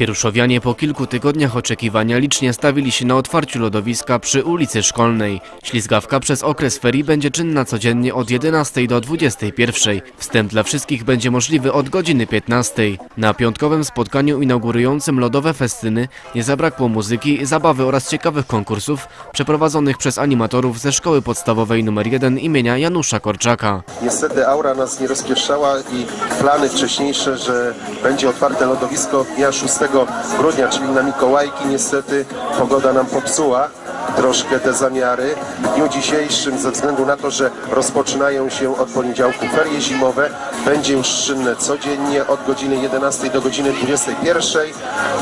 Wieruszowianie po kilku tygodniach oczekiwania licznie stawili się na otwarciu lodowiska przy ulicy Szkolnej. Ślizgawka przez okres ferii będzie czynna codziennie od 11 do 21. Wstęp dla wszystkich będzie możliwy od godziny 15. Na piątkowym spotkaniu inaugurującym lodowe festyny nie zabrakło muzyki, zabawy oraz ciekawych konkursów przeprowadzonych przez animatorów ze szkoły podstawowej nr 1 imienia Janusza Korczaka. Niestety aura nas nie rozpieszczała i plany wcześniejsze, że będzie otwarte lodowisko dnia 6 grudnia, czyli na Mikołajki, niestety pogoda nam popsuła troszkę te zamiary. W dniu dzisiejszym, ze względu na to, że rozpoczynają się od poniedziałku ferie zimowe, będzie już czynne codziennie od godziny 11 do godziny 21,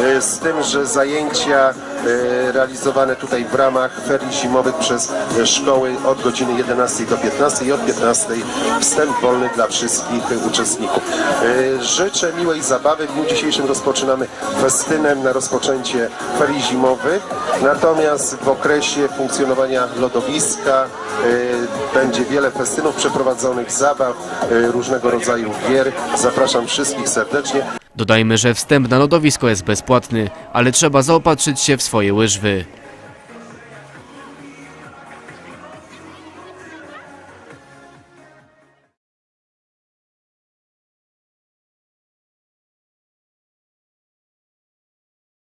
y, z tym, że zajęcia realizowane tutaj w ramach ferii zimowych przez szkoły od godziny 11 do 15 i od 15 wstęp wolny dla wszystkich uczestników. Y, Życzę miłej zabawy. W dniu dzisiejszym rozpoczynamy festynem na rozpoczęcie ferii zimowych. Natomiast w okresie funkcjonowania lodowiska y, będzie wiele festynów przeprowadzonych, zabaw, różnego rodzaju gier. Zapraszam wszystkich serdecznie. Dodajmy, że wstęp na lodowisko jest bezpłatny, ale trzeba zaopatrzyć się w swoje łyżwy.